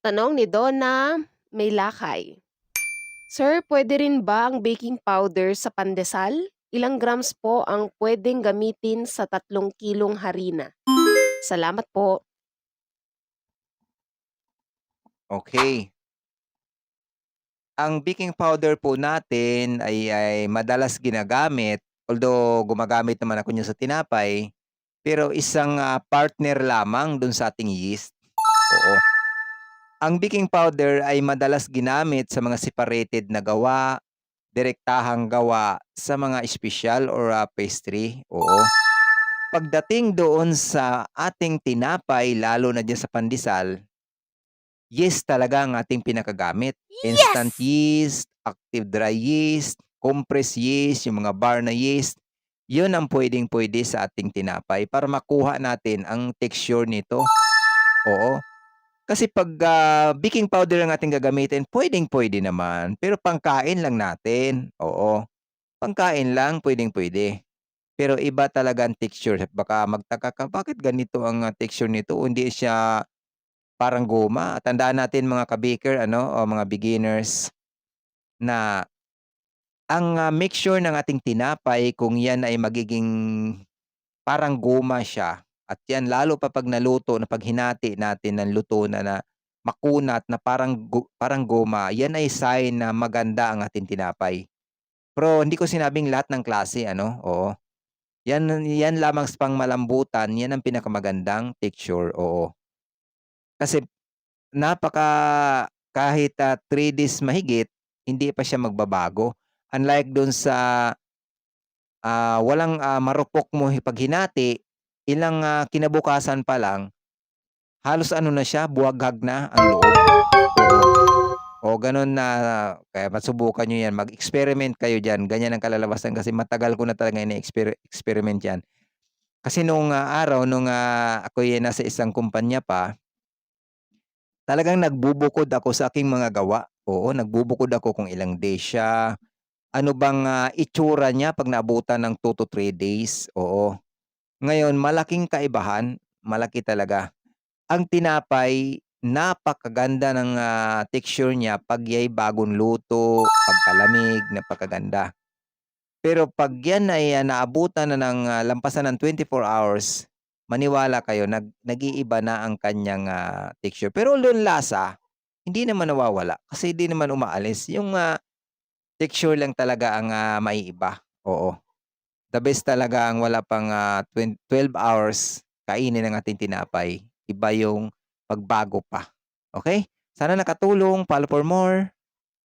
Tanong ni Donna may lakay. Sir, pwede rin ba ang baking powder sa pandesal? Ilang grams po ang pwedeng gamitin sa tatlong kilong harina? Salamat po. Okay. Ang baking powder po natin ay, ay madalas ginagamit, although gumagamit naman ako niyan sa tinapay, pero isang ah, partner lamang dun sa ating yeast. Oo. Ang baking powder ay madalas ginamit sa mga separated na gawa, direktahang gawa sa mga espesyal or ah, pastry. Oo. Pagdating doon sa ating tinapay, lalo na diyan sa pandesal, yeast talaga ang ating pinakagamit. Instant yeast, active dry yeast, compressed yeast, yung mga bar na yeast, yun ang pwedeng-pwede sa ating tinapay para makuha natin ang texture nito. Oo. Kasi pag ah, baking powder ang ating gagamitin, pwedeng-pwede naman. Pero pangkain lang natin. Oo. Pangkain lang, pwedeng-pwede. Pero iba talaga ang texture. Baka magtaka ka, bakit ganito ang ah, texture nito? Hindi siya parang goma. Tandaan natin mga ka-baker, ano, o mga beginners, na ang ah, mixture ng ating tinapay, kung yan ay magiging parang goma siya, at yan lalo pa pag naluto, na pag hinati natin ng luto na, na makunat na parang parang goma, yan ay sign na maganda ang ating tinapay. Pero hindi ko sinabing lahat ng klase, ano? Oo. Yan yan lamang sa pangmalambutan, yan ang pinakamagandang texture, oo. Kasi napaka kahit, ah, 3 days mahigit, hindi pa siya magbabago. Unlike dun sa, ah, walang, ah, marupok mo 'pag hinati, ilang, ah, kinabukasan pa lang, halos ano na siya, buwaghag na ang loob. Oo. O gano'n na kaya masubukan niyo 'yan, mag-experiment kayo diyan, ganyan ang kalalabasan kasi matagal ko na talaga ine-exper experiment 'yan. Kasi nung, ah, araw nung, ah, ako'y nasa isang kumpanya pa Talagang nagbubukod ako sa aking mga gawa. Oo, nagbubukod ako kung ilang days siya, ano bang, ah, itsura niya 'pag naabutan ng 2 to 3 days, oo. Ngayon malaking kaibahan, malaki talaga. Ang tinapay, napakaganda ng, ah, texture niya 'pag ya'y bagong luto, pagkalamig, napakaganda. Pero 'pag yan ay, ah, naabutan na ng, ah, lampasan ng 24 hours, maniwala kayo nag nag-iiba na ang kanyang, ah, texture. Pero yung lasa, hindi naman nawawala kasi hindi naman umaalis. Yung, ah, texture lang talaga ang, ah, maiiba, oo. The best talaga ang wala pang, ah, twen 12 hours kainin ang ating tinapay. Iba yung pagbago pa, okey? Sana nakatulong. Follow for more.